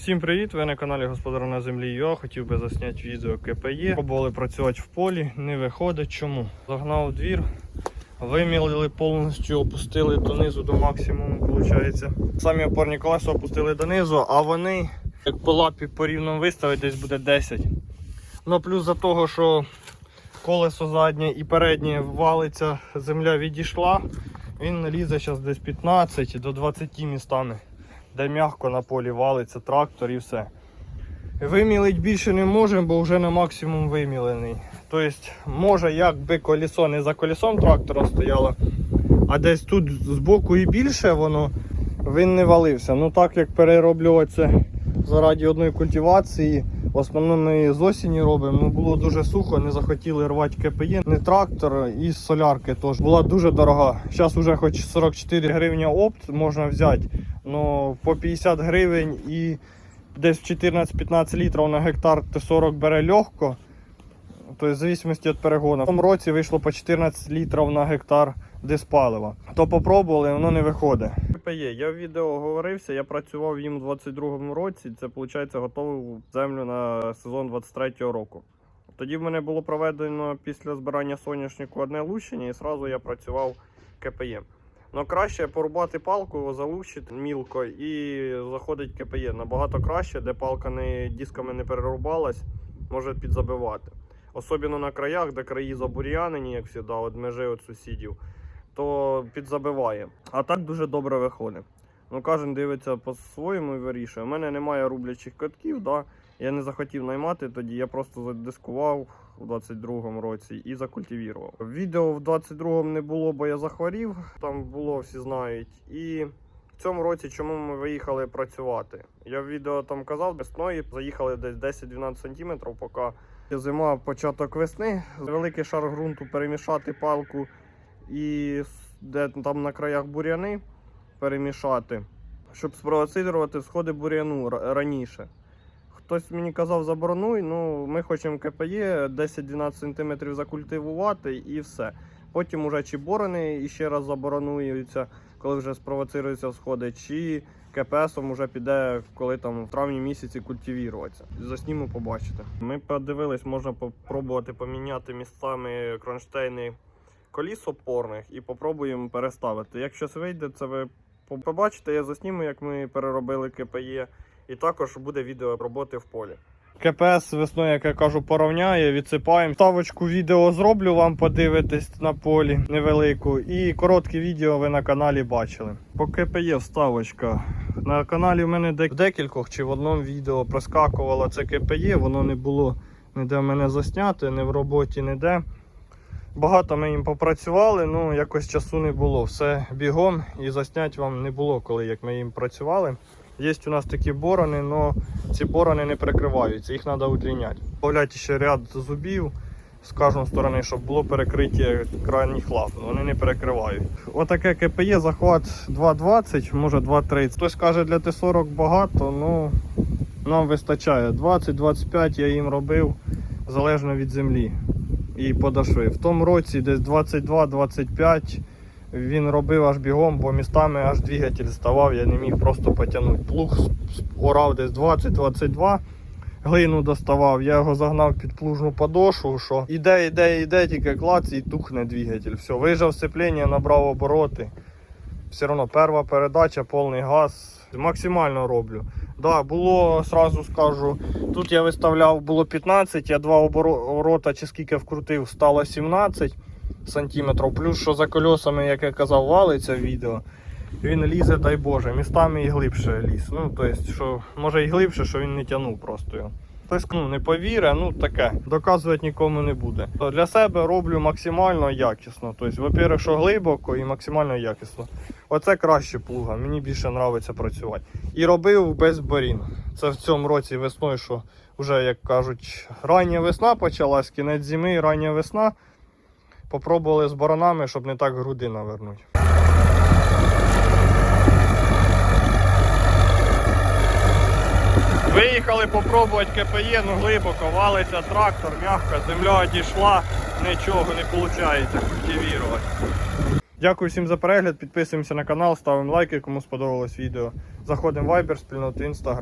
Всім привіт! Ви на каналі Господар на землі Йо. Хотів би засняти відео КПЄ. Пробували працювати в полі, не виходить. Чому? Загнав двір, вимілили повністю, опустили донизу до максимуму. Виходить. Самі опорні колеса опустили донизу, а вони, як по лапі по рівному виставити, десь буде 10. Ну плюс за того, що колесо заднє і переднє валиться, земля відійшла. Він лізе зараз десь 15 до 20 містами де м'яко на полі валиться трактор і все. Вимілить більше не можемо, бо вже на максимум вимілений. Тобто, може, якби колесо не за колесом трактора стояло, а десь тут збоку і більше воно він не валився. Ну так як перероблювати це заради одної культивації, в основному ми з осені робимо. Ну було дуже сухо, не захотіли рвати КПЄ. Не трактор і солярки теж була дуже дорога. Зараз вже хоч 44 гривні опт можна взяти. Ну, по 50 гривень і десь 14-15 літрів на гектар Т40 бере легко. Тобто, в зависимості від перегону. В тому році вийшло по 14 літрів на гектар диспалива. То попробували, воно не виходить. Я в відео говорився, я працював їм у 22-му році. Це виходить готовив землю на сезон 23-го року. Тоді в мене було проведено після збирання соняшнику одне лущення, і одразу я працював КПЄ. Ну краще порубати палку, залущити мілко і заходить КПЄ. Набагато краще, де палка не дисками не перерубалась, може підзабивати. Особливо на краях, де краї забур'янені, як завжди, от межи від сусідів, то підзабиває. А так дуже добре виходить. Ну, кожен дивиться по-своєму і вирішує. У мене немає рублячих катків, да? Я не захотів наймати тоді, я просто задискував у 22-му році і закультивірував. Відео в 22-му не було, бо я захворів, там було, всі знають. І в цьому році чому ми виїхали працювати? Я в відео там казав, весною заїхали десь 10-12 см, поки зима, початок весни, великий шар ґрунту перемішати палку і де там на краях буряни перемішати, щоб спровоцирувати сходи буряну раніше. Хтось мені казав заборонуй, ну ми хочемо КПЄ 10-12 см закультивувати і все. Потім уже чи борони ще раз заборонуються, коли вже спровоцируються сходи, чи КПСом вже піде, коли там в травні місяці культивіруватися. Засніму побачите. Ми подивились, можна попробувати поміняти місцями кронштейни коліс опорних і попробуємо переставити. Як щось вийде, це ви побачите, я засніму, як ми переробили КПЄ. І також буде відео роботи в полі. КПС весною, як я кажу, порівняє, відсипаємо. Ставочку відео зроблю вам подивитись на полі невелику. І коротке відео ви на каналі бачили. По КПЄ вставочка. На каналі в мене в декількох чи в одному відео проскакувало це КПЄ, воно не було ніде в мене засняти, не в роботі, ніде. Багато ми їм попрацювали, ну якось часу не було. Все бігом і засняти вам не було, коли як ми їм працювали. Є у нас такі борони, але ці борони не прикриваються, їх треба удлиняти. Добавляйте ще ряд зубів з кожної сторони, щоб було перекриття крайніх лап. Вони не перекривають. Отаке КПЄ захват 2,20, може 2,30. Хтось каже для Т40 багато, ну нам вистачає. 20-25 я їм робив залежно від землі і подошви. В тому році десь 22-25 він робив аж бігом, бо містами аж двигатель ставав, я не міг просто потягнути. Плуг орав десь 20-22, глину доставав, я його загнав під плужну подошву, що іде, іде, іде, тільки клац і тухне двигатель. Все, вижав сцеплення, набрав обороти. Все одно перша передача, повний газ. Максимально роблю. Да, було, сразу скажу, тут я виставляв було 15, я два оборота чи скільки вкрутив, стало 17 сантиметрів. Плюс, що за колесами, як я казав, валиться в відео. Він лізе, дай Боже, містами і глибше ліз. Ну, тобто, що може і глибше, що він не тягнув просто його. Хтось ну, не повірить, ну таке, доказувати нікому не буде. То Для себе роблю максимально якісно. Тобто, во-первых, що глибоко і максимально якісно. Оце краще плуга, мені більше подобається працювати. І робив без борін. Це в цьому році весною, що вже, як кажуть, рання весна почалась, кінець зими, рання весна. Попробували з боронами, щоб не так груди навернути. Виїхали попробувати КПЄ, ну глибоко, валиться трактор, м'яко, земля одійшла, нічого не виходить культивірувати. Дякую всім за перегляд, підписуємося на канал, ставимо лайки, кому сподобалось відео. Заходимо в Viber, спільноту Instagram.